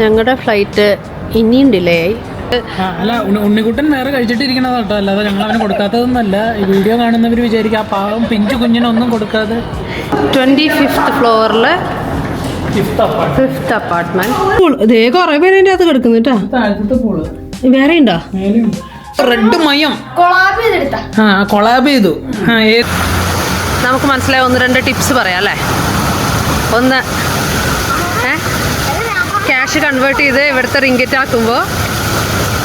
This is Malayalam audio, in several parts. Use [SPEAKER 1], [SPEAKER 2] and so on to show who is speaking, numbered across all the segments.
[SPEAKER 1] ഞങ്ങളുടെ ഫ്ലൈറ്റ് ഇനിയും ഡിലേ ആയി.
[SPEAKER 2] അല്ല ഉണ്ണി- ഉണ്ണിക്കുട്ടൻ വേറെ കഴിച്ചിട്ടിരിക്കണത് കേട്ടോ അല്ലാതെ ഞങ്ങൾ അവന് കൊടുക്കാത്തതൊന്നല്ല ഈ വീഡിയോ കാണുന്നവർ വിചാരിക്കും ആ പാവം പിഞ്ചു കുഞ്ഞിനൊന്നും കൊടുക്കാതെ.
[SPEAKER 1] ട്വന്റി ഫിഫ്ത്ത് ഫ്ലോറിൽ ഫിഫ്ത്ത് അപ്പാർട്ട്മെന്റ് ഇതേ കുറേ പേര് അതിന്റെ അകത്ത് കിടക്കുന്നു കേട്ടോ
[SPEAKER 2] താഴത്തെ പോൾ.
[SPEAKER 1] വേറെ ഉണ്ടോ?
[SPEAKER 2] റെഡ് മയം. ആ കൊളാബ് ചെയ്തു.
[SPEAKER 1] നമുക്ക് മനസ്സിലായ ഒന്ന് രണ്ട് ടിപ്സ് പറയാം അല്ലേ? ഒന്ന് ക്യാഷ് കൺവേർട്ട് ചെയ്ത് ഇവിടുത്തെ റിങ്കറ്റ് ആക്കുമ്പോൾ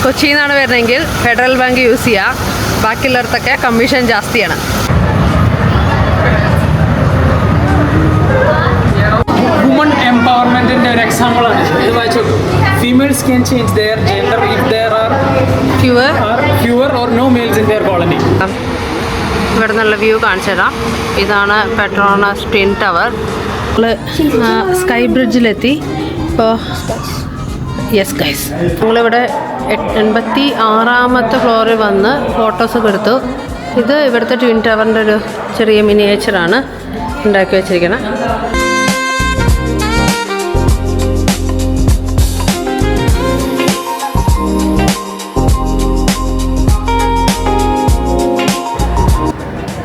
[SPEAKER 1] കൊച്ചിയിൽ നിന്നാണ് വരുന്നതെങ്കിൽ ഫെഡറൽ ബാങ്ക് യൂസ് ചെയ്യുക ബാക്കിയുള്ളവർക്കൊക്കെ കമ്മീഷൻ ജാസ്തിയാണ്.
[SPEAKER 2] വുമൺ എംപവർമെന്റിന്റെ ഒരു എക്സാമ്പിൾ ആണ്. ഇത് വായിച്ചു females can change their gender if there are
[SPEAKER 1] few
[SPEAKER 2] or fewer or no males in their colony
[SPEAKER 1] ഇവിടെ നിന്നുള്ള വ്യൂ കാണിച്ചു തരാം. ഇതാണ് പെട്രോണ ട്വിൻ ടവർ സ്കൈ ബ്രിഡ്ജിലെത്തി ഇപ്പോൾ യെസ് ഗൈസ് ഞങ്ങളിവിടെ എൺപത്തി ആറാമത്തെ ഫ്ലോറിൽ വന്ന് ഫോട്ടോസൊക്കെ എടുത്തു. ഇത് ഇവിടുത്തെ ട്വിൻ ടവറിന്റെ ഒരു ചെറിയ മിനിയേച്ചറാണ് ഉണ്ടാക്കി വെച്ചിരിക്കുന്നത്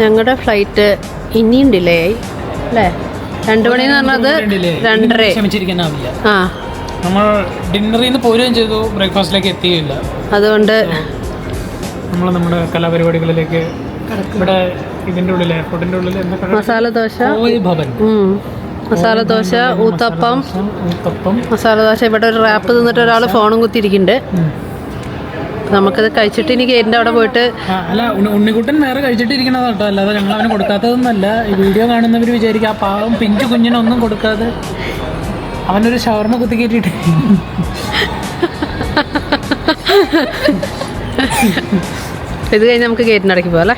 [SPEAKER 1] ഞങ്ങളുടെ ഫ്ലൈറ്റ് ഇനിയും ഡിലേ ആയി അല്ലേ? രണ്ട് മണി എന്ന് പറഞ്ഞത് രണ്ടര. ആ.
[SPEAKER 2] നമ്മൾ ഡിന്നറിൽ നിന്ന് പോരുകയും ചെയ്തു. ബ്രേക്ക്ഫാസ്റ്റിലേക്ക് എത്തിയില്ല.
[SPEAKER 1] അതുകൊണ്ട്
[SPEAKER 2] നമ്മൾ നമ്മുടെ കലാപരിപാടികളിലേക്ക് ഇവിടെ ഇതിന്റെ ഉള്ളിൽ എയർപോർട്ടിന്റെ ഉള്ളിൽ
[SPEAKER 1] മസാല ദോശ.
[SPEAKER 2] ഭവൻ.
[SPEAKER 1] മസാല ദോശ ഊത്തപ്പം.
[SPEAKER 2] ഊത്തപ്പം.
[SPEAKER 1] മസാല ദോശ. ഇവിടെ ഒരു റാപ്പ് തിന്നിട്ട് ഒരാൾ ഫോണും കുത്തിയിരിക്കുന്നുണ്ട്. നമുക്കത് കഴിച്ചിട്ട് ഇനി ഗേറ്റിന്റെ അവിടെ പോയിട്ട്
[SPEAKER 2] അല്ല ഉണ്ണി- ഉണ്ണിക്കുട്ടൻ വേറെ കഴിച്ചിട്ടിരിക്കണത് കേട്ടോ. അല്ലാതെ ഞങ്ങൾ അവന് കൊടുക്കാത്തതൊന്നല്ല ഈ വീഡിയോ കാണുന്നവർ വിചാരിക്കും ആ പാവം പിഞ്ചു കുഞ്ഞിനൊന്നും കൊടുക്കാതെ അവനൊരു ഷവർമ കുത്തി കയറ്റിട്ട്
[SPEAKER 1] ഇത് കഴിഞ്ഞ് നമുക്ക് ഗേറ്റിന്റെ ഇടയ്ക്ക് പോകാം അല്ലേ?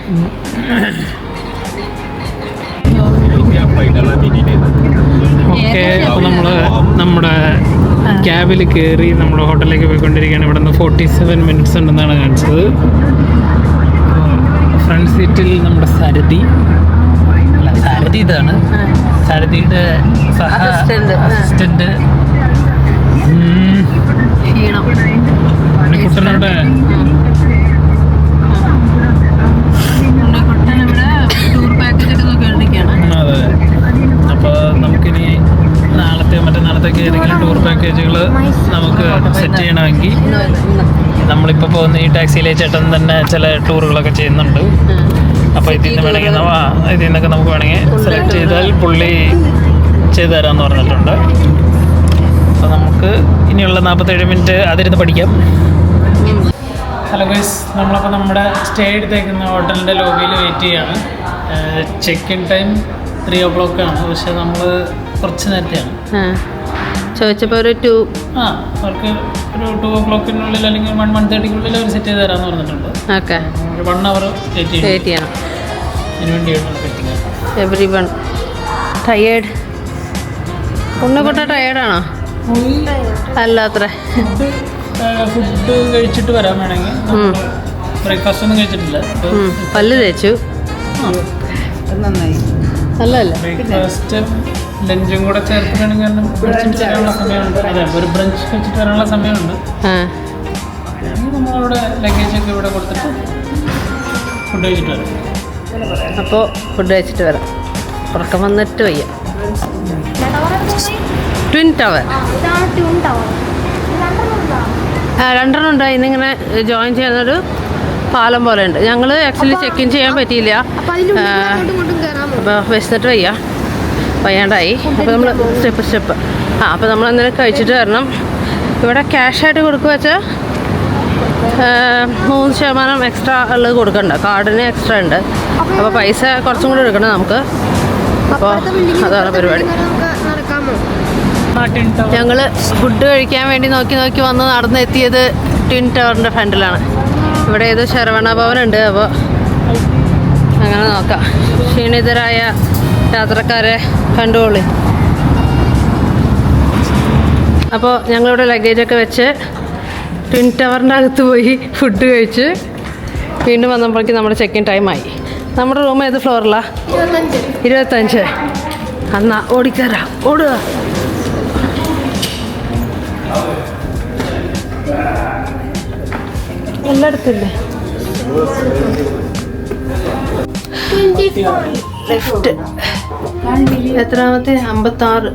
[SPEAKER 2] ഓക്കെ അപ്പോൾ നമ്മൾ നമ്മുടെ ക്യാബിൽ കയറി നമ്മുടെ ഹോട്ടലിലേക്ക് പോയിക്കൊണ്ടിരിക്കുകയാണ്. ഇവിടെ നിന്ന് ഫോർട്ടി സെവൻ മിനിറ്റ്സ് ഉണ്ടെന്നാണ് കാണിച്ചത്. ഫ്രണ്ട് സീറ്റിൽ നമ്മുടെ സരതി അല്ല സരതി ഇതാണ്. സാരഥിയുടെ അസിസ്റ്റന്റ് അതെ. അപ്പോൾ നമുക്കിനി നാളത്തെ മറ്റന്നാളത്തേക്ക് ഏതെങ്കിലും ടൂർ പാക്കേജുകൾ നമുക്ക് സെറ്റ് ചെയ്യണമെങ്കിൽ നമ്മളിപ്പോൾ പോകുന്ന ഈ ടാക്സിയിലെ ചേട്ടൻ തന്നെ ചില ടൂറുകളൊക്കെ ചെയ്യുന്നുണ്ട്. അപ്പോൾ ഇതിൽ നിന്ന് വേണമെങ്കിൽ ഇതിൽ നിന്നൊക്കെ നമുക്ക് വേണമെങ്കിൽ സെലക്ട് ചെയ്താൽ പുള്ളി ചെയ്തു തരാമെന്ന് പറഞ്ഞിട്ടുണ്ട്. അപ്പോൾ നമുക്ക് ഇനിയുള്ള നാൽപ്പത്തേഴ് മിനിറ്റ് അതിരുന്ന് പഠിക്കാം. ഹലോ ഗൈസ് നമ്മളപ്പോൾ നമ്മുടെ സ്റ്റേ എടുത്തേക്കുന്ന ഹോട്ടലിന്റെ ലോബിയിൽ വെയിറ്റ് ചെയ്യാണ്. ചെക്ക് ഇൻ ടൈം ത്രീ ഓ ക്ലോക്കാണ് ആണ്. പക്ഷേ നമ്മൾ കുറച്ച് നേരത്തെയാണ്.
[SPEAKER 1] ചോദിച്ചപ്പോൾ ഒരു ടു
[SPEAKER 2] ആ അവർക്ക് ഒരു ടു ഓ ക്ലോക്കിനുള്ളിൽ അല്ലെങ്കിൽ വൺ വൺ തേർട്ടിക്കുള്ളിൽ അവർ സെറ്റ് ചെയ്ത് തരാമെന്ന് പറഞ്ഞിട്ടുണ്ട്.
[SPEAKER 1] ഓക്കെ.
[SPEAKER 2] ഒരു വൺ അവർ
[SPEAKER 1] സെറ്റ് ചെയ്യണം. എവറി വൺ ടയേർഡ് ഉണ്ണിക്കുട്ട ടയേർഡാണോ അല്ല അത്ര
[SPEAKER 2] ഫുഡ് കഴിച്ചിട്ട് വരാൻ വേണമെങ്കിൽ ബ്രേക്ക്ഫാസ്റ്റ് ഒന്നും കഴിച്ചിട്ടില്ല.
[SPEAKER 1] പല്ല് തേച്ചു. നല്ലതല്ലേ?
[SPEAKER 2] ബ്രേക്ക്ഫാസ്റ്റ് ലഞ്ചും കൂടെ ചേർത്തിട്ടാണെങ്കിൽ വരാനുള്ള സമയമുണ്ട്. അതെ ഒരു ബ്രഞ്ച് കഴിച്ചിട്ട് വരാനുള്ള സമയമുണ്ട്. നമ്മളവിടെ ലഗേജ് ഒക്കെ ഇവിടെ കൊടുത്തിട്ട് ഫുഡ് കഴിച്ചിട്ട് വരാം.
[SPEAKER 1] അപ്പോൾ ഫുഡ് കഴിച്ചിട്ട് വരാം. ഉറക്കം വന്നിട്ട് വയ്യ. ട്വിൻ ടവർ ആ രണ്ടെണ്ണം ഉണ്ടോ. ഇന്നിങ്ങനെ ജോയിൻ ചെയ്യുന്നൊരു പാലം പോലെ ഉണ്ട്. ഞങ്ങൾ ആക്ച്വലി ചെക്ക് ഇൻ ചെയ്യാൻ പറ്റിയില്ല. അപ്പോൾ വിശന്നിട്ട് വയ്യ. വയ്യാണ്ടായി അപ്പോൾ നമ്മൾ സ്റ്റെപ്പ് സ്റ്റെപ്പ് ആ അപ്പോൾ നമ്മൾ എന്തെങ്കിലും കഴിച്ചിട്ട് വരണം. ഇവിടെ ക്യാഷായിട്ട് കൊടുക്കുക വെച്ചാൽ മൂന്ന് ശതമാനം എക്സ്ട്രാ ഉള്ളത് കൊടുക്കണ്ട. കാർഡിന് എക്സ്ട്രാ ഉണ്ട്. അപ്പോൾ പൈസ കുറച്ചും കൂടി എടുക്കണം നമുക്ക്. അപ്പോൾ അതാണ് പരിപാടി. ഞങ്ങൾ ഫുഡ് കഴിക്കാൻ വേണ്ടി നോക്കി നോക്കി വന്ന് നടന്നെത്തിയത് ട്വിൻ ടവറിന്റെ ഫ്രണ്ടിലാണ് ഇവിടെ ഏതോ ശരവണ ഭവനുണ്ട് അപ്പോൾ അങ്ങനെ നോക്കാം. ക്ഷീണിതരായ യാത്രക്കാരെ കണ്ടുകൊള്ളി അപ്പോൾ ഞങ്ങളിവിടെ ലഗേജൊക്കെ വെച്ച് ട്വിൻ ടവറിന്റെ അകത്ത് പോയി ഫുഡ് കഴിച്ച് വീണ്ടും വന്നപ്പോഴേക്കും നമ്മുടെ ചെക്കിൻ ടൈമായി നമ്മുടെ റൂം ഏത് ഫ്ലോറിലാണ്
[SPEAKER 3] ഇരുപത്തഞ്ച്.
[SPEAKER 1] എന്നാ ഓടിക്കാരാ ഓടുക. എല്ലായിടത്തില്ലേ ലെഫ്റ്റ് എത്രാമത്തെ? അമ്പത്തി ആറ്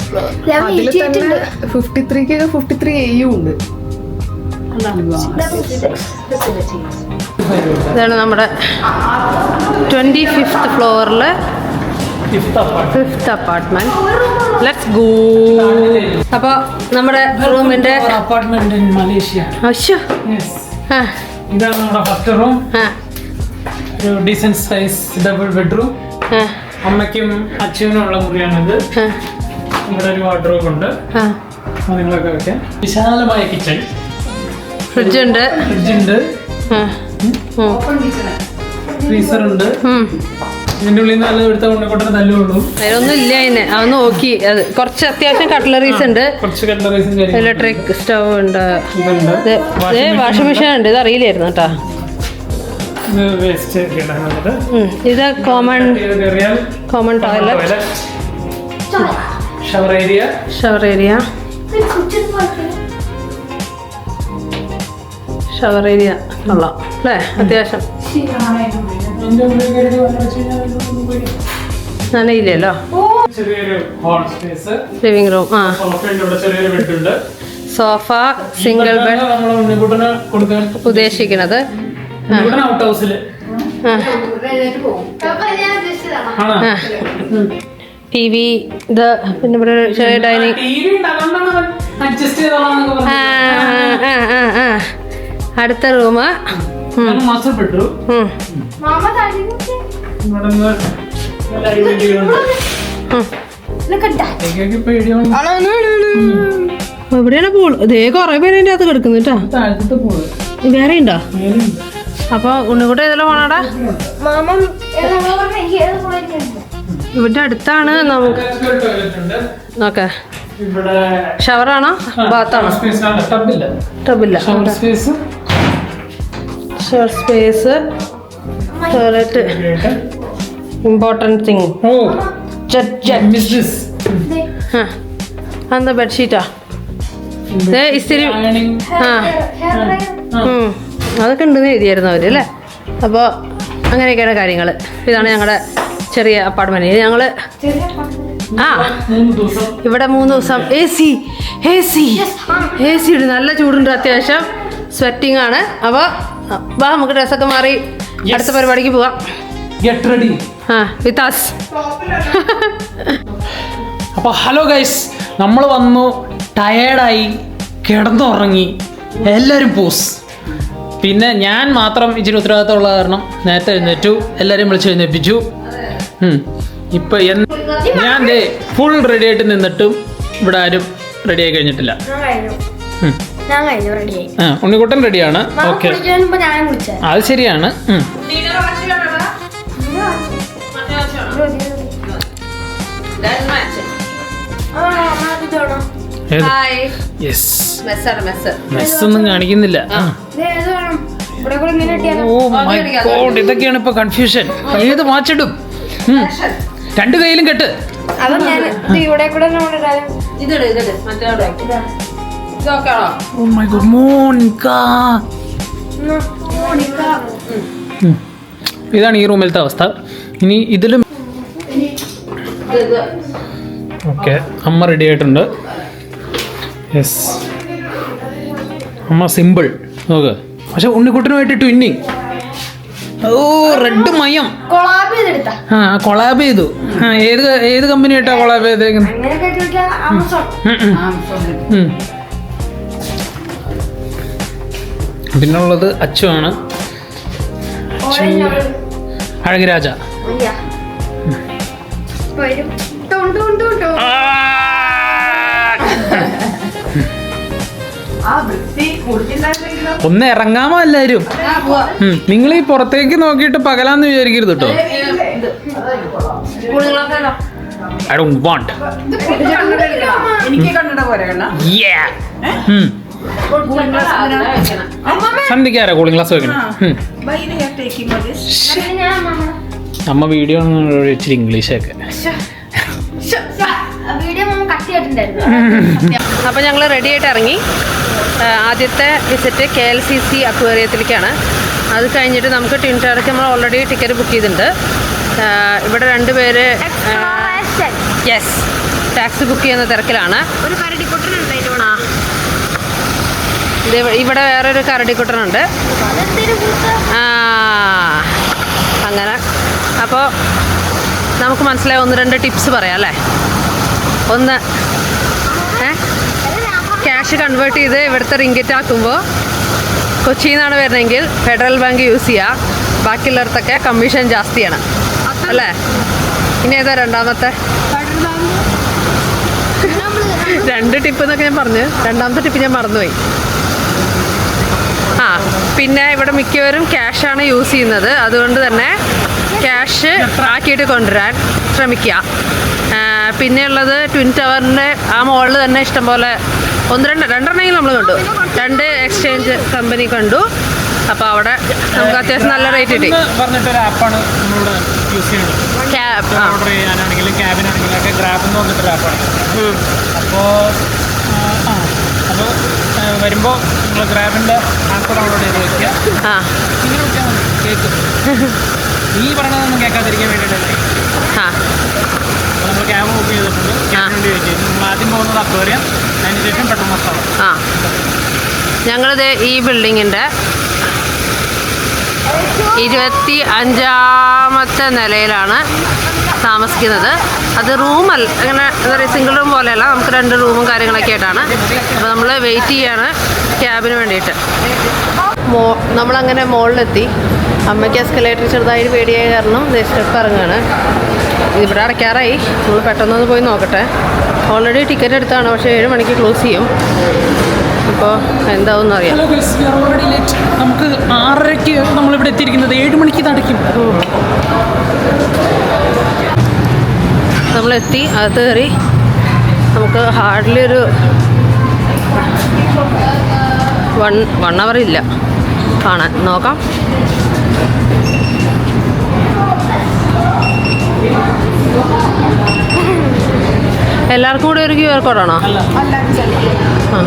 [SPEAKER 4] ഫിഫ്റ്റി ത്രീക്ക് ഫിഫ്റ്റി ത്രീ എയും ഉണ്ട്.
[SPEAKER 1] ഇതാണ് നമ്മുടെ ട്വന്റി ഫിഫ്ത്ത് ഫ്ലോറിലെ
[SPEAKER 2] ഫിഫ്ത്ത്
[SPEAKER 1] അപ്പാർട്ട്മെന്റ് ലെറ്റ്സ് ഗോ അപ്പോൾ നമ്മുടെ റൂമിന്റെ
[SPEAKER 2] അപ്പാർട്ട്മെന്റ് ഇൻ മലേഷ്യ
[SPEAKER 1] അശ്യോ
[SPEAKER 2] ഇതാണ് നമ്മുടെ ഫസ്റ്റ് റൂം ഒരു ഡീസെന്റ് സൈസ് ഡബിൾ ബെഡ്റൂം അമ്മയ്ക്കും അച്ഛനും ഉള്ള മുറിയാണിത്. ഇവിടെ ഒരു വാർഡ്രോബ് ഉണ്ട്. നിങ്ങളൊക്കെ വെക്കാം. വിശാലമായ കിച്ചൺ
[SPEAKER 1] ഫ്രിഡ്ജ് ഉണ്ട്.
[SPEAKER 2] ഫ്രിഡ്ജ് ഉണ്ട്. ഫ്രീസർ ഉണ്ട്. ഇതിന്റെ ഉള്ളിൽ നിന്ന് നല്ല എടുത്ത കൊണ്ടുകൊണ്ടേ തല്ലുള്ളൂ
[SPEAKER 1] അതിലൊന്നും ഇല്ല അതിന്. അത് നോക്കി. അത് കുറച്ച് അത്യാവശ്യം കട്ട്ലറീസ് ഉണ്ട്. ഇലക്ട്രിക് സ്റ്റവ് ഉണ്ട്. വാഷിംഗ് മെഷീൻ ഉണ്ട്. ഇത് അറിയില്ലായിരുന്നു കേട്ടോ.
[SPEAKER 2] വേസ്റ്റ്.
[SPEAKER 1] ഇത് common common toilet
[SPEAKER 2] shower area
[SPEAKER 1] shower area shower area കൊള്ളാം. അല്ലേ? അത്യാവശ്യം. നനയില്ലല്ലോ? ലിവിംഗ് റൂം ആ. സോഫ സിംഗിൾ ബെഡ്
[SPEAKER 2] നമ്മൾ ഔട്ട്
[SPEAKER 1] ഹൗസിൽ ടി വി ഇത് പിന്നെ ഇവിടെ ചെറിയ ഡൈനിങ് അടുത്ത റൂം എവിടെയാണ് പോൾ ഇതേ കൊറേ പേര് അതിന്റെ അകത്ത് കിടക്കുന്നു കേട്ടോ.
[SPEAKER 2] താഴത്തെ പോൾ
[SPEAKER 1] വേറെ ഉണ്ടോ അപ്പൊ ഉണ്ണിക്കുട്ട ഏതെല്ലാം പോണാടാ? ഇവിടെ അടുത്താണ് നമുക്ക്
[SPEAKER 2] ടോയ്ലറ്റ് ഉണ്ട്
[SPEAKER 1] നോക്കെ
[SPEAKER 2] ഇവിടെ
[SPEAKER 1] ഷവറാണോ ബാത്താണോ
[SPEAKER 2] ടബില്ല shower space
[SPEAKER 1] shower space toilet important thing എന്താ ബെഡ്ഷീറ്റാ ഇസ്തിരി ആ? ഉം. അതൊക്കെ ഉണ്ടെന്ന് എഴുതിയായിരുന്നു അവർ അല്ലേ? അപ്പോൾ അങ്ങനെയൊക്കെയാണ് കാര്യങ്ങൾ ഇതാണ് ഞങ്ങളുടെ ചെറിയ അപ്പാർട്ട്മെന്റ് ഞങ്ങൾ ആ ഇവിടെ മൂന്ന് ദിവസം A C A C A C ഉണ്ട് നല്ല ചൂടുണ്ട് അത്യാവശ്യം. സ്വെറ്റിംഗ് ആണ്. അപ്പോൾ വാ നമുക്ക് ഡ്രസ്സൊക്കെ മാറി അടുത്ത പരിപാടിക്ക് പോവാം. അപ്പൊ വിത്താസ്
[SPEAKER 2] അപ്പോൾ ഹലോ ഗൈസ് നമ്മൾ വന്നു ടയേർഡായി കിടന്നുറങ്ങി. എല്ലാരും പോസ് പിന്നെ ഞാൻ മാത്രം ഇച്ചിരി ഉത്തരവാദിത്തമുള്ള കാരണം നേരത്തെ എഴുന്നേറ്റു എല്ലാവരെയും വിളിച്ച് എഴുന്നേപ്പിച്ചു. ഇപ്പൊ എന്ത് ഞാൻ ദേ ഫുൾ റെഡി ആയിട്ട് നിന്നിട്ടും ഇവിടെ ആരും റെഡി ആയി കഴിഞ്ഞിട്ടില്ല. ആ ഉണ്ണിക്കുട്ടൻ റെഡിയാണ് ഓക്കെ അത് ശരിയാണ്.
[SPEAKER 1] ഹായ്
[SPEAKER 2] കാണിക്കുന്നില്ല. ഓ മൈ ഗോഡ് ഇതൊക്കെയാണ് ഇപ്പൊ കൺഫ്യൂഷൻ ഏത് വാച്ചിടും രണ്ട് കയ്യിലും കെട്ട്. ഓ മൈ ഗോഡ് ഇതാണ് ഈ റൂമിലത്തെ അവസ്ഥ. ഇനി ഇതിലും ഓക്കെ അമ്മ റെഡി ആയിട്ടുണ്ട്. യെസ് അമ്മ സിമ്പിൾ നോക്ക്. പക്ഷെ ഉണ്ണിക്കുട്ടനുമായിട്ട് ട്വിന്നിങ് ഓ റെഡ് മയം. ആ കൊളാബ് ചെയ്തു. ആ ഏത് ഏത് കമ്പനി ആയിട്ടാ കൊളാബ് ചെയ്തേക്കുന്നത്. പിന്നുള്ളത് അച്ചുവാണ്. അഴകരാജ.
[SPEAKER 3] അയ്യാ.
[SPEAKER 2] ഒന്ന് ഇറങ്ങാമോ എല്ലാരും? നിങ്ങൾ ഈ പുറത്തേക്ക് നോക്കിയിട്ട് പകലാന്ന് വിചാരിക്കരുത് കേട്ടോ ഐ ഡോണ്ട് വാണ്ട്
[SPEAKER 4] എനിക്ക് കണ്ടിട പോരെ കണ്ണ?
[SPEAKER 2] സന്ധിക്കാരാ കൂളിംഗ് ഗ്ലാസ് വെക്കണം? അമ്മ വീഡിയോ ഇച്ചിരി ഇംഗ്ലീഷൊക്കെ
[SPEAKER 1] അപ്പോൾ ഞങ്ങൾ റെഡി ആയിട്ട് ഇറങ്ങി. ആദ്യത്തെ visit K L C C അക്വേറിയത്തിലേക്കാണ് അത് കഴിഞ്ഞിട്ട് നമുക്ക് ടിൻ നമ്മൾ ഓൾറെഡി ടിക്കറ്റ് ബുക്ക് ചെയ്തിട്ടുണ്ട്. ഇവിടെ രണ്ട് പേര് യെസ് ടാക്സി ബുക്ക് ചെയ്യുന്ന തിരക്കിലാണ്. ഇവിടെ വേറൊരു കരടിക്കുട്ടനുണ്ട്. ആ അങ്ങനെ. അപ്പോൾ നമുക്ക് മനസ്സിലായ ഒന്ന് രണ്ട് ടിപ്സ് പറയാം അല്ലേ? ഒന്ന് ക്യാഷ് കൺവേർട്ട് ചെയ്ത് ഇവിടുത്തെ റിങ്കറ്റ് ആക്കുമ്പോൾ കൊച്ചിയിൽ നിന്നാണ് വരുന്നതെങ്കിൽ ഫെഡറൽ ബാങ്ക് യൂസ് ചെയ്യുക ബാക്കിയുള്ളവർക്കൊക്കെ കമ്മീഷൻ ജാസ്തിയാണ്. അല്ലേ? ഇനി ഏതാ രണ്ടാമത്തെ? രണ്ട് ടിപ്പ് എന്നൊക്കെ ഞാൻ പറഞ്ഞു. രണ്ടാമത്തെ ടിപ്പ് ഞാൻ മറന്നുപോയി. ആ പിന്നെ ഇവിടെ മിക്കവരും ക്യാഷാണ് യൂസ് ചെയ്യുന്നത്. അതുകൊണ്ട് തന്നെ ക്യാഷ് ആക്കിയിട്ട് കൊണ്ടുവരാൻ ശ്രമിക്കുക. പിന്നെയുള്ളത് ട്വിൻ ടവറിന്റെ ആ മുകളിൽ തന്നെ ഇഷ്ടംപോലെ ഒന്ന് രണ്ട് രണ്ടെണ്ണമെങ്കിലും നമ്മൾ കണ്ടു. രണ്ട് എക്സ്ചേഞ്ച് കമ്പനി കണ്ടു. അപ്പോൾ അവിടെ നമുക്ക് അത്യാവശ്യം നല്ല റേറ്റ് കിട്ടി. ക്യാബ്
[SPEAKER 2] ഓർഡർ ചെയ്യാനാണെങ്കിലും ക്യാബിനാണെങ്കിലും ഒക്കെ ഗ്രാബ് എന്ന് പറഞ്ഞിട്ടൊരു ആപ്പാണ്
[SPEAKER 1] ഉം.
[SPEAKER 2] അപ്പോൾ ആ അപ്പോൾ വരുമ്പോൾ നിങ്ങൾ ഗ്രാബിന്റെ ആപ്പ് ഡൗൺലോഡ് ചെയ്ത് ഇങ്ങനെ കേൾക്കും പറയണതൊന്നും കേൾക്കാതിരിക്കാൻ വേണ്ടിയിട്ടല്ലേ
[SPEAKER 1] ആ.
[SPEAKER 2] നമ്മൾ ക്യാബ് ബുക്ക് ചെയ്തിട്ടുണ്ട്. ക്യാബിന് വേണ്ടി വെയിറ്റ് ചെയ്യും നമ്മൾ ആദ്യം പോകുന്നത് അക്വേറിയം. അതിന് ശേഷം പെട്രോൾ
[SPEAKER 1] ആ. ഞങ്ങളിത് ഈ ബിൽഡിങ്ങിന്റെ ഇരുപത്തി അഞ്ചാമത്തെ നിലയിലാണ് താമസിക്കുന്നത്. അത് റൂമല്ല അങ്ങനെ എന്താ പറയുക സിംഗിൾ റൂം പോലെയല്ല. നമുക്ക് രണ്ട് റൂമും കാര്യങ്ങളൊക്കെ ആയിട്ടാണ്. അപ്പോൾ നമ്മൾ വെയിറ്റ് ചെയ്യാണ് ക്യാബിന് വേണ്ടിയിട്ട്. മോ നമ്മളങ്ങനെ മുകളിലെത്തി അമ്മയ്ക്ക് എസ്കലേറ്റർ ചെറുതായിട്ട് പേടിയായ കാരണം സ്റ്റെപ്പ് ഇറങ്ങുകയാണ് ഇവിടെ അടയ്ക്കാറായി. നമ്മൾ പെട്ടെന്നൊന്ന് പോയി നോക്കട്ടെ. ഓൾറെഡി ടിക്കറ്റ് എടുത്താണ് പക്ഷേ ഏഴ് മണിക്ക് ക്ലോസ് ചെയ്യും. അപ്പോൾ എന്താവും അറിയാം.
[SPEAKER 2] നമുക്ക് ആറരയ്ക്ക് നമ്മളിവിടെ എത്തിയിരിക്കുന്നത്. ഏഴ് മണിക്ക് നടക്കും
[SPEAKER 1] നമ്മളെത്തി അകത്ത് കയറി. നമുക്ക് ഹാർഡ്ലി ഒരു വൺ വൺ അവർ ഇല്ല. കാണാൻ നോക്കാം. എല്ലാവർക്കും കൂടി ഒരു ക്യു ആർ കോഡാണോ ആ.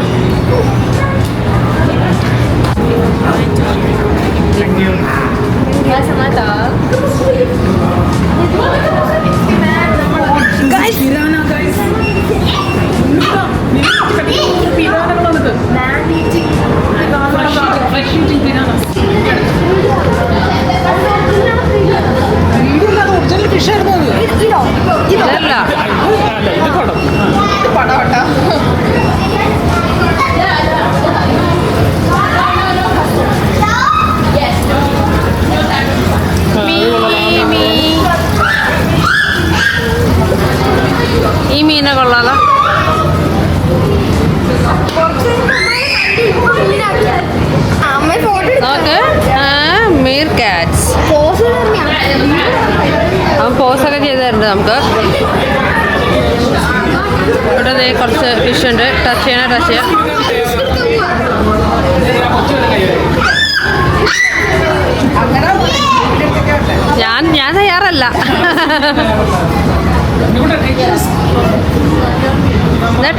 [SPEAKER 1] ഇതല്ല.
[SPEAKER 4] പടവട്ട
[SPEAKER 1] ഈ മീനെ കൊള്ളാലോ. നോക്ക്. മീർ കാറ്റ്സ് തരുന്നുണ്ട് നമുക്ക്. ഇവിടെ ദേ കുറച്ച് ഫിഷ് ഉണ്ട്. ടച്ച് ചെയ്യണ ടച്ച് ചെയ്യാം. ഞാൻ ഞാൻ തയ്യാറല്ല.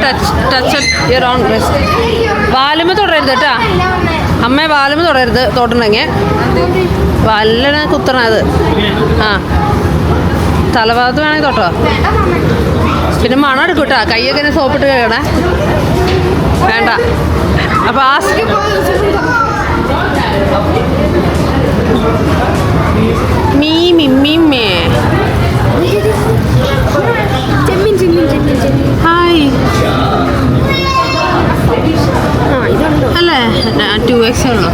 [SPEAKER 1] ടച്ച് ടച്ച് ഓൺ വാലുമ തുടരരുത് കേട്ടാ അമ്മ വാലുമ തുടരരുത് തൊടണമെങ്കിൽ വല്ലന കുത്തണത്. ആ. തലഭാഗത്ത് വേണമെങ്കിൽ തൊട്ടോ. പിന്നെ മണം എടുക്കും കേട്ടോ കൈയൊക്കെ ഇങ്ങനെ സോപ്പിട്ട് കഴുകണേ. വേണ്ട. അപ്പോൾ ആ മീ മിമ്മി മേ
[SPEAKER 3] ചെമ്മീൻ ചെമ്മീൻ ചെമ്മീൻ ചെമ്മീൻ.
[SPEAKER 1] ഹായ്. അല്ലേ? ടു എക്സേ ഉള്ളു.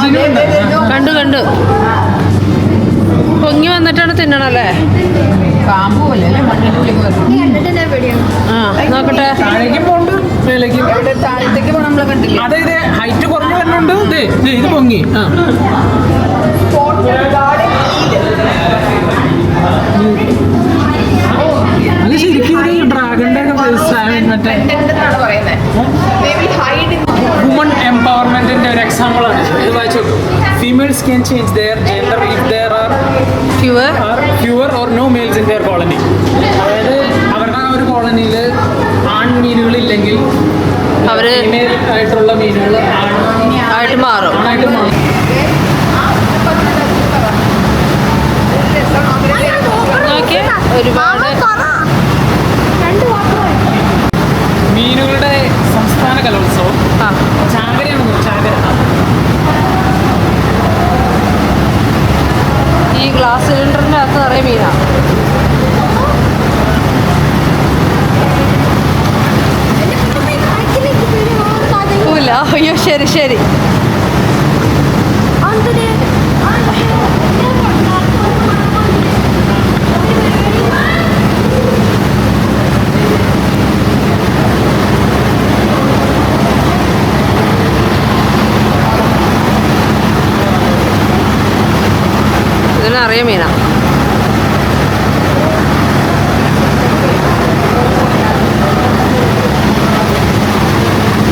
[SPEAKER 1] നീമോ കണ്ടു കണ്ടു. പൊങ്ങി വന്നിട്ടാണ് തിന്നണല്ലേ? ആ നോക്കട്ടെ.
[SPEAKER 2] താഴേക്കും പോണ്ട് മേലേക്കും.
[SPEAKER 4] ഇവിടെ താഴത്തേക്ക് പോകണം നമ്മളെ കണ്ടില്ലേ?
[SPEAKER 2] അതെ ഇത് ഹൈറ്റ് കുറഞ്ഞു വരുന്നുണ്ട് ദേ, ദേ, ഇത് പൊങ്ങി. ആ. അത് ശരിക്കും ഒരു ഡ്രാഗന്റെ മറ്റേ
[SPEAKER 4] എന്നാണ് പറയുന്നത്
[SPEAKER 2] വുമൺ എംപവർമെന്റിന്റെ ഒരു എക്സാമ്പിൾ ആണ്. ഇത് വായിച്ചു. Females can change their gender if there are
[SPEAKER 1] cure
[SPEAKER 2] or fewer or no males in their colony അതായത് അവരുടെ ആ ഒരു കോളനിയിൽ ആൺ മീനുകളില്ലെങ്കിൽ
[SPEAKER 1] അവർ
[SPEAKER 2] ഫീമെയിൽ ആയിട്ടുള്ള മീനുകൾ ആൺ
[SPEAKER 1] ആയിട്ട് മാറും.
[SPEAKER 2] ആണായിട്ട് മാറും
[SPEAKER 1] നോക്കിയേ ഒരുപാട്
[SPEAKER 3] രണ്ട് വാക്കുകൾ
[SPEAKER 2] മീനുകളുടെ സംസ്ഥാന കലോത്സവം
[SPEAKER 1] ആ
[SPEAKER 2] ചാകരയാണ് ചാകര
[SPEAKER 1] ഈ ഗ്ലാസ് സിലിണ്ടറിന്റെ അകത്ത് നിറയെ മീനാ ഇല്ല അയ്യോ ശരി ശരി ഇതിന് അറിയാം മീനാ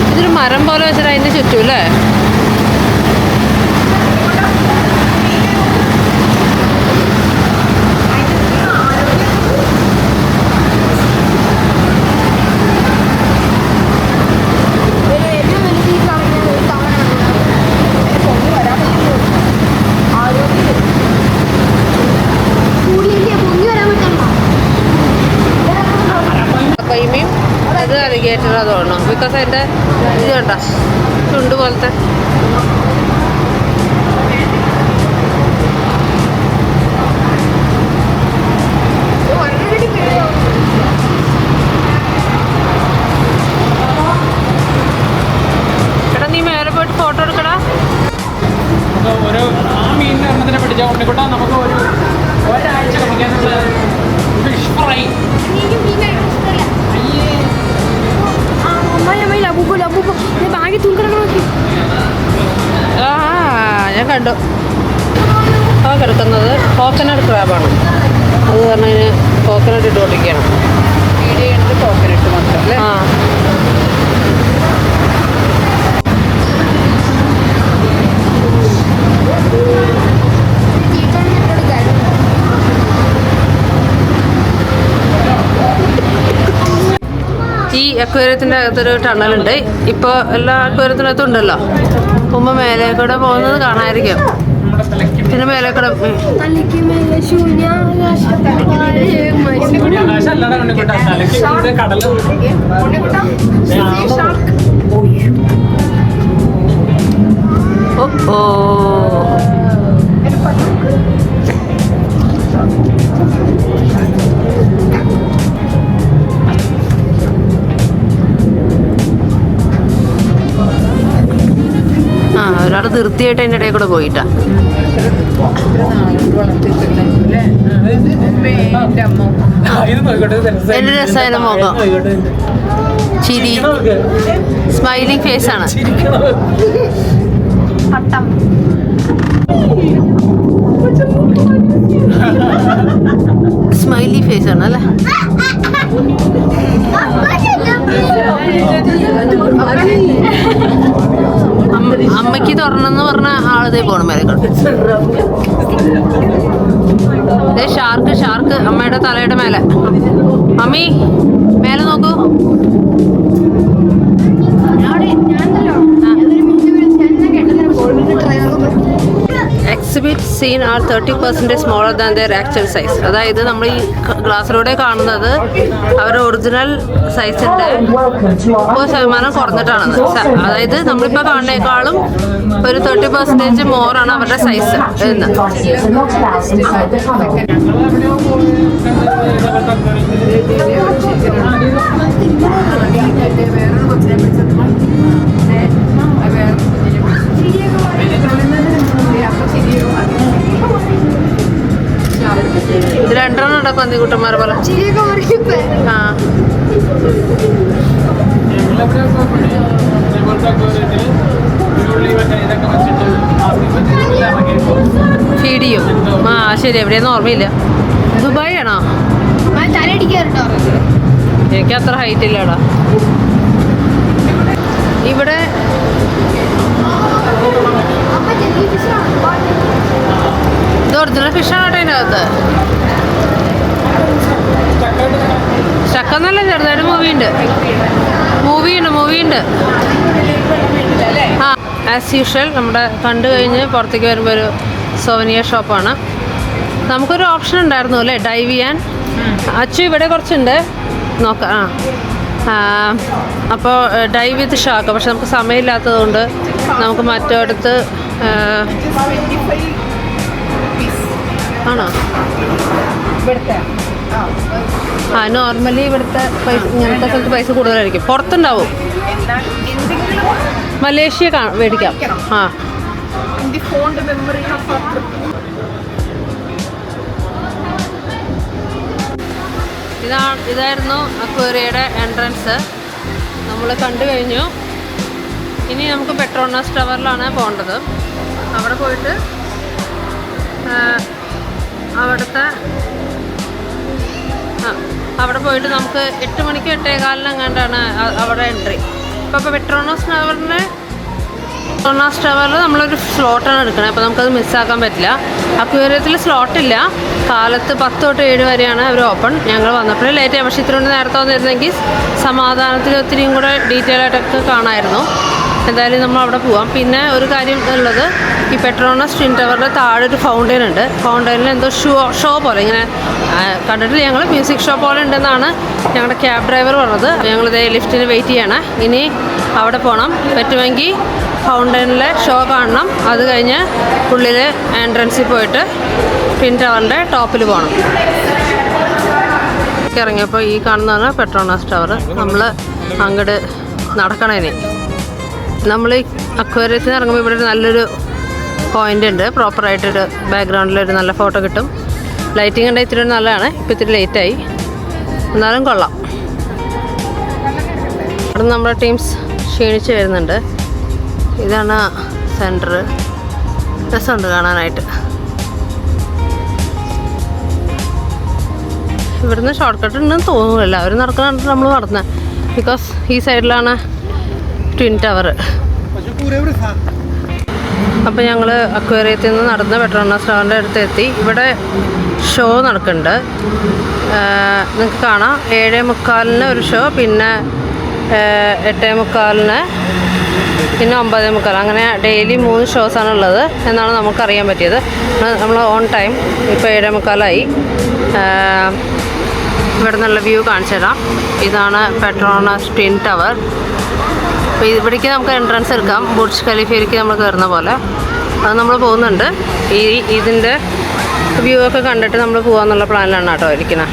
[SPEAKER 1] ഇതൊരു മരം പോലെ വെച്ചിട്ട് അതിന്റെ ചുറ്റും അല്ലേ? കൈമയും അത് അലിഗേറ്റർ തോന്നുന്നു ബിക്കോസ് അതിന്റെ ഇത് കണ്ട ചുണ്ട് പോലത്തെ. കണ്ടു ആ കിടക്കുന്നത് കോക്കനട്ട് ക്രാബാണ് അത് കാരണം അതിന് കോക്കനട്ട് ഇട്ട് പൊട്ടിക്കണം
[SPEAKER 4] മീഡിയം കോക്കനട്ട് മാത്രം
[SPEAKER 1] ആ. ഈ അക്വേറിയത്തിന്റെ അകത്തൊരു ടണലുണ്ട്. ഇപ്പോൾ എല്ലാ അക്വേറിയത്തിനകത്തും ഉണ്ടല്ലോ. ഉമ്മ മേലെ കൂടെ പോകുന്നത് കാണാതിരിക്കും
[SPEAKER 2] തലയ്ക്ക്
[SPEAKER 1] പിന്നെ മേലെ കൂടെ ഓ തലയ്ക്ക് തീർച്ചയായിട്ടും അതിന്റെ ഇടയിൽ കൂടെ പോയിട്ടാ
[SPEAKER 4] വളർത്തിയിട്ടുണ്ടായിരുന്നു അല്ലേ എന്റെ അമ്മ
[SPEAKER 2] ആ, ഇത് നോക്കട്ടെ ഇത് രസായി.
[SPEAKER 1] എന്ത് രസായിരുന്നു മുഖം. ചിരി സ്മൈലിംഗ് ഫേസ് ആണ്.
[SPEAKER 3] പട്ടം
[SPEAKER 1] സ്മൈലി ഫേസ് ആണ് അല്ലേ അമ്മയ്ക്ക് തുറന്നെന്ന് പറഞ്ഞ ആളതേ പോണം മേലെ കൊണ്ട് ഷാർക്ക് ഷാർക്ക് അമ്മയുടെ തലയുടെ മേലെ. മമ്മി മേലെ നോക്കൂ. Exhibit seen are thirty percentage smaller than the actual size അതായത് നമ്മൾ ഈ ഗ്ലാസ്സിലൂടെ കാണുന്നത് അവരുടെ ഒറിജിനൽ സൈസിന്റെ മുപ്പത് ശതമാനം കുറഞ്ഞിട്ടാണ്. അതായത് നമ്മളിപ്പോൾ കാണുന്നേക്കാളും ഒരു തേർട്ടി പെർസെന്റേജ് മോറാണ് അവരുടെ സൈസ് എന്ന്.
[SPEAKER 4] വേറൊരു
[SPEAKER 1] ഇത് രണ്ടെണ്ണം ഉണ്ടോ പന്നിക്കുട്ടന്മാർ
[SPEAKER 3] പറ.
[SPEAKER 1] ആ. ഫീഡ് ചെയ്യും ആ ശരി എവിടെയൊന്നും ഓർമ്മയില്ല. ദുബായ് ആണോ? എനിക്ക് അത്ര ഹൈറ്റ് ഇല്ലടാ. ഇവിടെ
[SPEAKER 3] അമ്മ ജെല്ലി ഫിഷാണ്
[SPEAKER 1] ഇത് ഒറിജിനൽ ഫിഷാണ് കേട്ടോ അതിനകത്ത് ചക്കന്നല്ല ചെറുതായിട്ട് ഉണ്ട് മൂവി ഉണ്ട് ആ ആസ് യൂഷ്വൽ നമ്മുടെ കണ്ടു കഴിഞ്ഞ് പുറത്തേക്ക് വരുമ്പോൾ ഒരു സോവനിയ ഷോപ്പാണ് നമുക്കൊരു ഓപ്ഷൻ ഉണ്ടായിരുന്നു അല്ലേ? ഡൈവ് ചെയ്യാൻ. അച്ചു ഇവിടെ കുറച്ചുണ്ട്. നോക്കാം ആ. അപ്പോൾ ഡൈവ് വിത്ത് ഷാക്ക് പക്ഷെ നമുക്ക് സമയമില്ലാത്തതുകൊണ്ട് നമുക്ക് മറ്റൊരിടത്ത് ആണോ?
[SPEAKER 4] ഇവിടുത്തെ. ആ
[SPEAKER 1] നോർമലി ഇവിടുത്തെ പൈസ ഇങ്ങനത്തെ സ്ഥലത്ത് പൈസ കൂടുതലായിരിക്കും. പുറത്തുണ്ടാവും. മലേഷ്യ മേടിക്കാം. ആ. ഇതാ. ഇതായിരുന്നു അക്വേറിയയുടെ എൻട്രൻസ് നമ്മൾ കണ്ടു കഴിഞ്ഞു. ഇനി നമുക്ക് പെട്രോണസ് ടവറിലാണ് പോകേണ്ടത്. അവിടെ പോയിട്ട് അവിടുത്തെ അവിടെ പോയിട്ട് നമുക്ക് എട്ട് മണിക്ക് എട്ടേകാലിന് എങ്ങാണ്ടാണ് അ- അവിടെ എൻട്രി അപ്പോൾ ഇപ്പോൾ പെട്രോണോസ് ടവറിന് പെട്രോണോസ് ടവറിൽ നമ്മളൊരു സ്ലോട്ടാണ് എടുക്കുന്നത് അപ്പോൾ നമുക്കത് മിസ്സാക്കാൻ പറ്റില്ല. അക്വേറിയത്തിൽ സ്ലോട്ടില്ല കാലത്ത് പത്ത് തൊട്ട് ഏഴ് വരെയാണ് അവർ ഓപ്പൺ ഞങ്ങൾ വന്നപ്പോഴേ ലേറ്റ് ആയി. പക്ഷേ ഇത്രയും നേരത്തെ വന്നിരുന്നെങ്കിൽ സമാധാനത്തിൽ ഒത്തിരിയും കൂടെ ഡീറ്റെയിൽ ആയിട്ടൊക്കെ കാണാമായിരുന്നു എന്തായാലും നമ്മൾ അവിടെ പോവാം. പിന്നെ ഒരു കാര്യം ഉള്ളത് ഈ പെട്രോണസ് ട്വിൻ ടവറിന്റെ താഴെ ഒരു ഫൗണ്ടൈൻ ഉണ്ട്. ഫൗണ്ടൈനിൽ എന്തോ ഷോ ഷോ പോലെ ഇങ്ങനെ കണ്ടിട്ട് ഞങ്ങൾ മ്യൂസിക് ഷോ പോലെ ഉണ്ടെന്നാണ് ഞങ്ങളുടെ ക്യാബ് ഡ്രൈവർ പറഞ്ഞത്. ഞങ്ങൾ ഇതേ ലിഫ്റ്റിന് വെയിറ്റ് ചെയ്യണം. ഇനി അവിടെ പോകണം പറ്റുമെങ്കിൽ ഫൗണ്ടൈനിലെ ഷോ കാണണം. അത് കഴിഞ്ഞ് ഉള്ളിൽ എൻട്രൻസിൽ പോയിട്ട് ട്വിൻ ടവറിന്റെ ടോപ്പിൽ പോകണം ഇറങ്ങിയപ്പോൾ ഈ കാണുന്നതാണ് പെട്രോണസ് ടവർ നമ്മൾ അങ്ങോട്ട് നടക്കണേനെ നമ്മൾ അക്വേറിയത്തിന് ഇറങ്ങുമ്പോൾ ഇവിടെ നല്ലൊരു പോയിന്റ് ഉണ്ട്. പ്രോപ്പറായിട്ടൊരു ബാക്ക്ഗ്രൗണ്ടിലൊരു നല്ല ഫോട്ടോ കിട്ടും. ലൈറ്റിംഗ് ഉണ്ടായി ഇത്തിരി നല്ലതാണ്. ഇപ്പം ഇത്തിരി ലേറ്റായി എന്നാലും കൊള്ളാം. അവിടെ നമ്മുടെ ടീംസ് ക്ഷീണിച്ച് വരുന്നുണ്ട്. ഇതാണ് സെന്റർ രസമുണ്ട് കാണാനായിട്ട്. ഇവിടുന്ന് ഷോർട്ട് കട്ട് ഉണ്ടെന്ന് തോന്നുന്നില്ല. അവർ നടക്കുന്നുണ്ട് നമ്മൾ നടന്നത് ബിക്കോസ് ഈ സൈഡിലാണ് ട്വിൻ ടവർ അപ്പോൾ ഞങ്ങൾ അക്വേറിയത്തിൽ നിന്ന് നടന്ന് പെട്രോണസ് ടവറിന്റെ അടുത്ത് എത്തി. ഇവിടെ ഷോ നടക്കുന്നുണ്ട്. നിങ്ങൾക്ക് കാണാം. ഏഴേ മുക്കാലിന് ഒരു ഷോ പിന്നെ എട്ടേ മുക്കാലിന് പിന്നെ ഒമ്പതേ മുക്കാൽ. അങ്ങനെ ഡെയിലി മൂന്ന് ഷോസാണ് ഉള്ളത് എന്നാണ് നമുക്കറിയാൻ പറ്റിയത്. നമ്മൾ ഓൺ ടൈം ഇപ്പോൾ ഏഴേ മുക്കാലായി. ഇവിടെ നിന്നുള്ള വ്യൂ കാണിച്ചു തരാം. ഇതാണ് പെട്രോണസ് ട്വിൻ ടവർ അപ്പോൾ ഇവിടേക്ക് നമുക്ക് എൻട്രൻസ് എടുക്കാം. ബുർജ് ഖലീഫയിലേക്ക് നമ്മൾ കയറുന്ന പോലെ. അത് നമ്മൾ പോകുന്നുണ്ട്. ഈ ഇതിന്റെ വ്യൂ ഒക്കെ കണ്ടിട്ട് നമ്മൾ പോകാമെന്നുള്ള പ്ലാനിലാണ് കേട്ടോ ഇരിക്കുന്നത്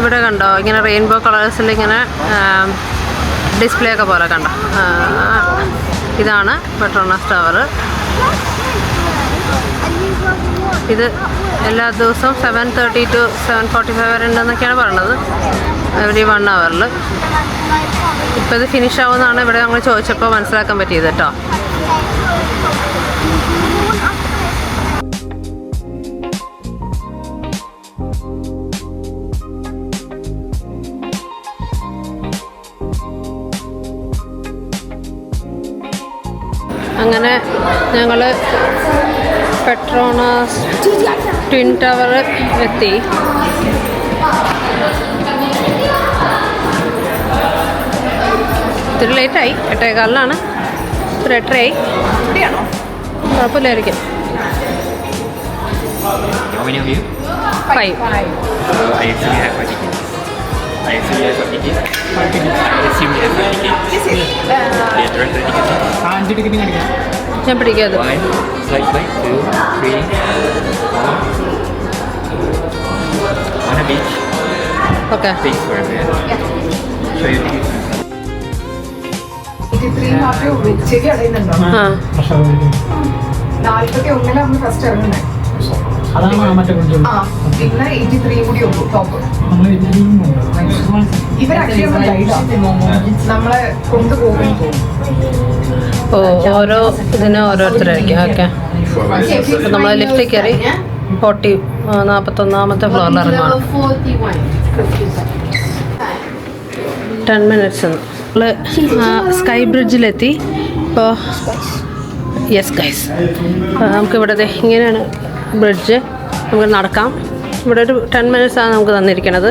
[SPEAKER 1] ഇവിടെ കണ്ടോ? ഇങ്ങനെ റെയിൻബോ കളേഴ്സിൽ ഇങ്ങനെ ഡിസ്പ്ലേ ഒക്കെ പോലെ കണ്ടോ? ഇതാണ് പെട്രോണസ് ടവർ ഇത് എല്ലാ ദിവസവും seven thirty to seven forty five വരെ ഉണ്ടെന്നൊക്കെയാണ് പറയണത് എവറി വൺ അവറിൽ ഇപ്പോൾ ഇത് ഫിനിഷ് ആവുമെന്നാണ് ഇവിടെ ഞങ്ങൾ ചോദിച്ചപ്പോൾ മനസ്സിലാക്കാൻ പറ്റിയത് കേട്ടോ. അങ്ങനെ ഞങ്ങൾ പെട്രോണസ് ട്വിൻ ടവർ എത്തി ഇത്തിരി ലേറ്റായി എട്ടേകാലിലാണ് ഇത്ര
[SPEAKER 5] എട്ടര ആയി കുട്ടിയാണോ കുഴപ്പമില്ലായിരിക്കും
[SPEAKER 1] ഫൈവ് ഞാൻ പിടിക്കാതെ.
[SPEAKER 5] One, slide by two, three, four. On a beach.
[SPEAKER 1] Okay
[SPEAKER 4] നാൽപ്പത്തി ഒന്നിലാണ് ഫസ്റ്റ് ഇറങ്ങുന്നത്
[SPEAKER 2] അതാണ് മറ്റേ
[SPEAKER 4] പിന്നെ എയ്റ്റി ത്രീ കൂടി ഉള്ളൂ ടോപ്പ് ഗൈഡാണ് നമ്മളെ കൊണ്ടുപോകും.
[SPEAKER 1] ഓ ഓരോ ഇതിന് ഓരോരുത്തരായിരിക്കും. ഓക്കെ. അപ്പം നമ്മൾ ലിഫ്റ്റ് കയറി ഫോർട്ടി നാൽപ്പത്തൊന്നാമത്തെ ഫ്ലോറിൽ ഇറങ്ങുകയാണ് ടെൻ മിനിറ്റ്സ് നമ്മൾ സ്കൈ ബ്രിഡ്ജിലെത്തി ഇപ്പോൾ യെസ് ഗൈസ് നമുക്കിവിടെ ഇങ്ങനെയാണ് ബ്രിഡ്ജ് നമുക്ക് നടക്കാം. ഇവിടെ ഒരു ടെൻ മിനിറ്റ്സാണ് നമുക്ക് തന്നിരിക്കുന്നത്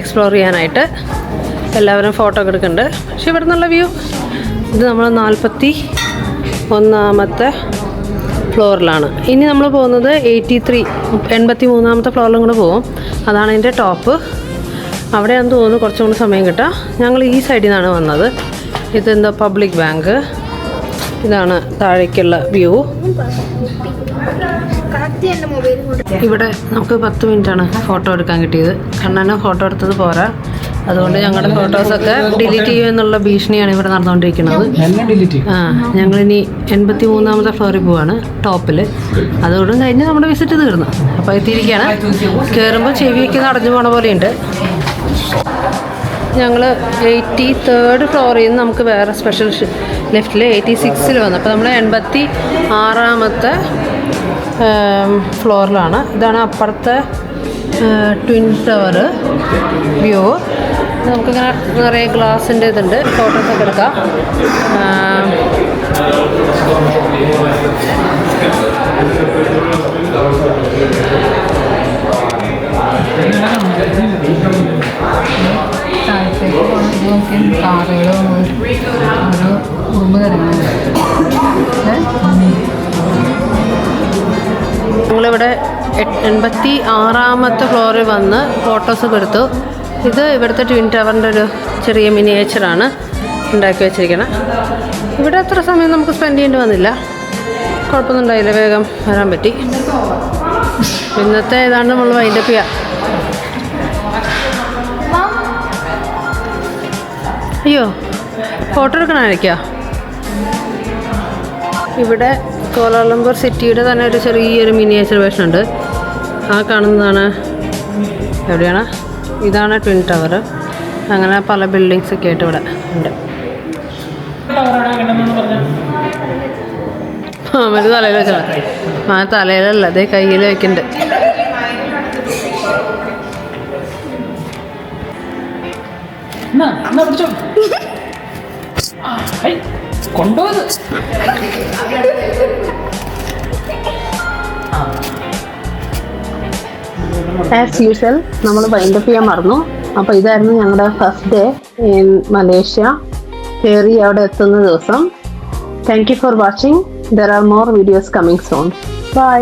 [SPEAKER 1] എക്സ്പ്ലോർ ചെയ്യാനായിട്ട്. എല്ലാവരും ഫോട്ടോ എടുക്കുന്നുണ്ട്. പക്ഷേ ഇവിടെ നിന്നുള്ള വ്യൂ ഇത് നമ്മൾ നാൽപ്പത്തി ഒന്നാമത്തെ ഫ്ലോറിലാണ്. ഇനി നമ്മൾ പോകുന്നത് എയ്റ്റി ത്രീ എൺപത്തി മൂന്നാമത്തെ ഫ്ലോറിലും കൂടെ പോകും. അതാണ് അതിന്റെ ടോപ്പ്. അവിടെയാണെന്ന് തോന്നുന്നു കുറച്ചും കൂടി സമയം കിട്ടുക ഞങ്ങൾ ഈ സൈഡിൽ നിന്നാണ് വന്നത്. ഇതെന്താ പബ്ലിക് ബാങ്ക്. ഇതാണ് താഴേക്കുള്ള വ്യൂ. ഇവിടെ നമുക്ക് പത്ത് മിനിറ്റാണ് ഫോട്ടോ എടുക്കാൻ കിട്ടിയത്. കണ്ണന് ഫോട്ടോ എടുത്തത് പോരാ. അതുകൊണ്ട് ഞങ്ങളുടെ ഫോട്ടോസൊക്കെ ഡിലീറ്റ് ചെയ്യുമെന്നുള്ള ഭീഷണിയാണ് ഇവിടെ നടന്നുകൊണ്ടിരിക്കുന്നത്.
[SPEAKER 2] ആ ഇനി
[SPEAKER 1] ആ ഞങ്ങളിനി എൺപത്തി മൂന്നാമത്തെ ഫ്ലോറിൽ പോവാണ് ടോപ്പിൽ. അതുകൊണ്ടും കഴിഞ്ഞ് നമ്മുടെ വിസിറ്റ് തീർന്നു. അപ്പോൾ എത്തിയിരിക്കുകയാണ്. കയറുമ്പോൾ ചെവിയൊക്കെ നടഞ്ഞു പോണ പോലെയുണ്ട്. ഞങ്ങൾ എയ്റ്റി തേർഡ് ഫ്ലോറിൽ നിന്ന് നമുക്ക് വേറെ സ്പെഷ്യൽ ലെഫ്റ്റിൽ എയ്റ്റി സിക്സിൽ വന്നു. അപ്പോൾ നമ്മൾ എൺപത്തി ആറാമത്തെ ഫ്ലോറിലാണ്. ഇതാണ് അപ്പുറത്തെ ട്വിൻ ടവർ വ്യൂ നമുക്കിങ്ങനെ നിറയെ ഗ്ലാസിന്റെ ഇതുണ്ട്. ഫോട്ടോസൊക്കെ എടുക്കാം. നിങ്ങളിവിടെ എൺപത്തി ആറാമത്തെ ഫ്ലോറിൽ വന്ന് ഫോട്ടോസൊക്കെ എടുത്തു. ഇത് ഇവിടുത്തെ ട്വിൻ ടവറിന്റെ ഒരു ചെറിയ മിനിയേച്ചറാണ് ഉണ്ടാക്കി വെച്ചിരിക്കണം. ഇവിടെ അത്ര സമയം നമുക്ക് സ്പെൻഡ് ചെയ്യേണ്ടി വന്നില്ല. കുഴപ്പമൊന്നും ഉണ്ടായില്ല വേഗം വരാൻ പറ്റി. ഇന്നത്തെ ഏതാണ്ട് നമ്മൾ വൈൻഡപ്പ് ചെയ്യാം. അയ്യോ ഫോട്ടോ എടുക്കണമായിരിക്കോ? ഇവിടെ കോലാലംപൂർ സിറ്റിയുടെ തന്നെ ഒരു ചെറിയൊരു മിനിയേച്ചർ വേഷനുണ്ട് ആ കാണുന്നതാണ് എവിടെയാണ്? ഇതാണ് ട്വിൻ ടവർ അങ്ങനെ പല ബിൽഡിങ്സ് ഒക്കെ ആയിട്ട് ഇവിടെ ഉണ്ട്. മാമന് തലയിൽ വെച്ചാൽ ആ തലയിലല്ല അതേ കയ്യിൽ വെക്കുന്നുണ്ട്
[SPEAKER 2] കൊണ്ടുപോയത്.
[SPEAKER 1] ആസ് യൂഷ്വൽ നമ്മൾ വൈൻഡപ്പ് ചെയ്യാൻ മറന്നു. അപ്പോൾ ഇതായിരുന്നു ഞങ്ങളുടെ ഫസ്റ്റ് ഡേ ഇൻ മലേഷ്യ കയറി അവിടെ എത്തുന്ന ദിവസം. Thank you for watching there are more videos coming soon bye